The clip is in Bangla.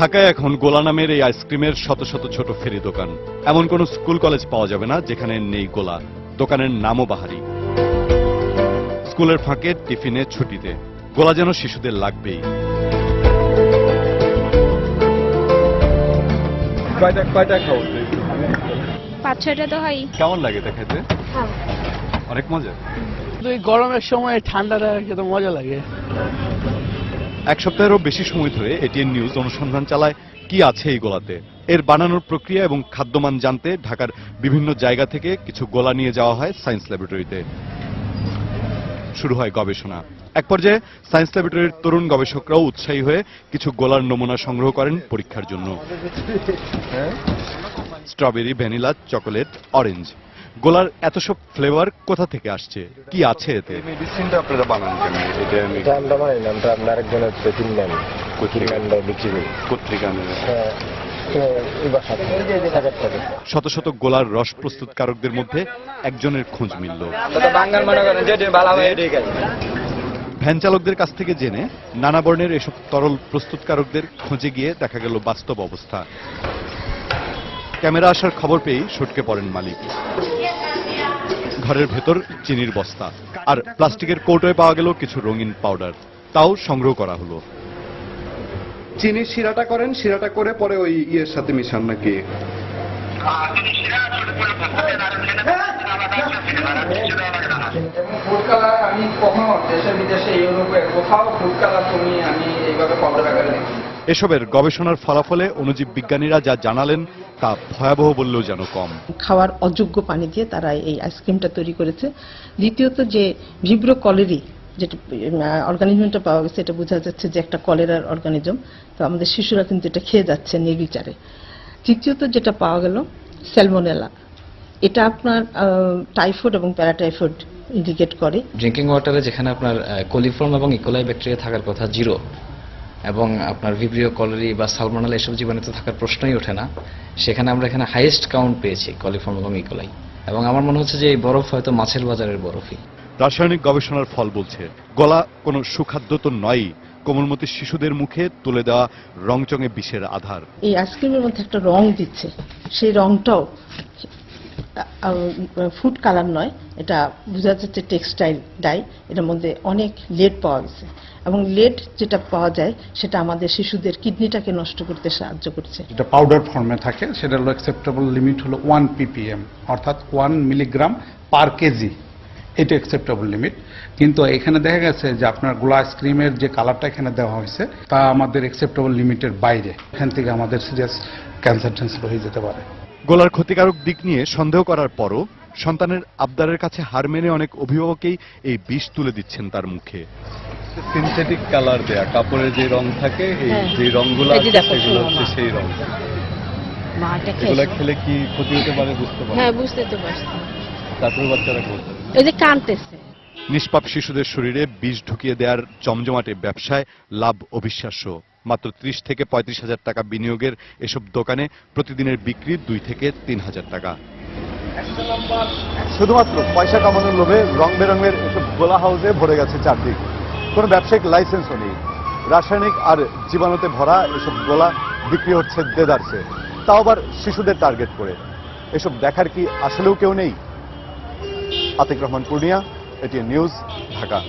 ঢাকায় এখন গোলা নামের এই আইসক্রিমের শত শত ছোট ফেরি দোকান। এমন কোন স্কুল কলেজ পাওয়া যাবে না যেখানে নেই গোলা। দোকানের নামও বাহারি। স্কুলের ফাঁকে টিফিনে ছুটিতে। গোলা যেন শিশুদের লাগবেই। কয়টা কয়টা খাও? পাঁচ ছয়টা তো হয়। কেমন লাগে এটা খেতে? অনেক মজা। কিন্তু এই গরমের সময় ঠান্ডাটা খেতে মজা লাগে। এক সপ্তাহেরও বেশি সময় ধরে এটিএন নিউজ অনুসন্ধান চালায় কি আছে এই গোলাতে। এর বানানোর প্রক্রিয়া এবং খাদ্যমান জানতে ঢাকার বিভিন্ন জায়গা থেকে কিছু গোলা নিয়ে যাওয়া হয় সায়েন্স ল্যাবরেটরিতে। শুরু হয় গবেষণা। এক পর্যায়ে সায়েন্স ল্যাবরেটরির তরুণ গবেষকরাও উৎসাহী হয়ে কিছু গোলার নমুনা সংগ্রহ করেন পরীক্ষার জন্য। Strawberry, vanilla, chocolate, orange. গোলার এত সব ফ্লেভার কোথা থেকে আসছে? কি আছে এতে? মেডিসিনটা আপনারা বানান কেন? এটা আমি আমরা না আমরা আপনার একজন হচ্ছে তিনজন তিনজনটা বিক্রি করি। পত্রিকা হ্যাঁ, শত শত গোলার রস প্রস্তুতকারকদের মধ্যে একজনের খোঁজ মিলল। ভ্যান চালকদের কাছ থেকে জেনে নানা বর্ণের এসব তরল প্রস্তুতকারকদের খোঁজে গিয়ে দেখা গেল বাস্তব অবস্থা। ক্যামেরা আসার খবর পেয়েই সটকে পড়েন মালিক। ঘরের ভেতর চিনির বস্তা। আর প্লাস্টিকের কৌটোয় পাওয়া গেল কিছু রঙিন পাউডার। তাও সংগ্রহ করা হলো। চিনি শিরাটা করেন শিরাটা করে পরে ওই ইয়ের সাথে মিশান নাকি? ফুড কালার আমি কখনো দেশে বিদেশে ইউরোপে কোথাও ফুড কালার তুমি আমি এইভাবে পাউডার আকারে এসবের গবেষণার ফলাফলে অনুজীব বিজ্ঞানীরা যা জানালেন তা ভয়াবহ বললেও যেন কম। খাওয়ার অযোগ্য পানি দিয়ে তারা এই আইসক্রিমটা তৈরি করেছে। দ্বিতীয়ত যে ভিব্রো কলেরি যেটা অর্গানিজমটা পাওয়া গেছে এটা বোঝা যাচ্ছে যে একটা কলেরার অর্গানিজম তো আমাদের শিশুরা কিন্তু এটা খেয়ে যাচ্ছে নির্বিচারে। তৃতীয়ত যেটা পাওয়া গেল স্যালমোনেলা এটা আপনার টাইফয়েড এবং প্যারাটাইফয়েড ইন্ডিকেট করে। ড্রিঙ্কিং ওয়াটারে যেখানে আপনার কোলিফর্ম এবং ইকোলাই ব্যাকটেরিয়া থাকার কথা জিরো এবং আপনার ভিব্রিও কলেরি বা সালমোনাল এসব জীবাণু তো থাকার প্রশ্নই ওঠে না। সেখানে আমরা এখানে হাইয়েস্ট কাউন্ট পেয়েছি কলিফর্ম এবং ইকোলাই এবং আমার মনে হচ্ছে যে এই বরফ হয়তো মাছের বাজারের বরফই। রাসায়নিক গবেষণার ফল বলছে গলা কোনো সুখাদ্য তো নয়ই কোমলমতি শিশুদের মুখে তুলে দেওয়া রংচঙে বিষের আধার। এই আইসক্রিমের মধ্যে একটা রং দিচ্ছে সেই রংটাও ফুড কালার নয়, এটা বোঝা যাচ্ছে টেক্সটাইল ডাই এটার মধ্যে অনেক লেড পাওয়া গেছে। এবং লেড যেটা পাওয়া যায়, সেটা আমাদের শিশুদের কিডনিটাকে নষ্ট করতে সাহায্য করছে। যেটা পাউডার ফর্মে থাকে, সেটা হলো অ্যাকসেপ্টেবল লিমিট হলো ওয়ান পিপিএম অর্থাৎ ওয়ান মিলিগ্রাম পার কেজি এটা অ্যাকসেপ্টেবল লিমিট কিন্তু এখানে দেখা গেছে যে আপনার গোলা আইসক্রিমের যে কালারটা এখানে দেওয়া হয়েছে, তা আমাদের অ্যাকসেপ্টেবল লিমিটের বাইরে। এখান থেকে আমাদের সিরিয়াস ক্যান্সার ট্যান্সার হয়ে যেতে পারে। গোলার ক্ষতিকারক দিক নিয়ে সন্দেহ করার পরও সন্তানের আবদারের কাছে হার মেনে অনেক অভিভাবকেই এই বিষ তুলে দিচ্ছেন তার মুখে। সিনথেটিক কালার দেয়া কাপড়ের যে রং থাকে এই হ্যাঁ। যে রংগুলো আছে সেগুলো হচ্ছে সেই রং। এগুলো খেলে কি ক্ষতি হতে পারে বুঝতে পারে? হ্যাঁ বুঝতে তো পারছি। তারপরে বাচ্চারা এই যে কানতেছে। নিষ্পাপ শিশুদের শরীরে বিষ ঢুকিয়ে দেওয়ার জমজমাটে ব্যবসায় লাভ অবিশ্বাস্য। মাত্র ত্রিশ থেকে পঁয়ত্রিশ হাজার টাকা বিনিয়োগের এসব দোকানে প্রতিদিনের বিক্রি দুই থেকে তিন হাজার টাকা। শুধুমাত্র পয়সা কামানোর লোভে রং বেরঙের এসব গোলা হাউসে ভরে গেছে চারদিক। কোনো ব্যবসায়িক লাইসেন্সও নেই। রাসায়নিক আর জীবাণুতে ভরা এসব গোলা বিক্রি হচ্ছে দেদারসে। তাও আবার শিশুদের টার্গেট করে। এসব দেখার কি আসলেও কেউ নেই? আতিক রহমান পূর্ণিয়া এটি নিউজ, ঢাকা।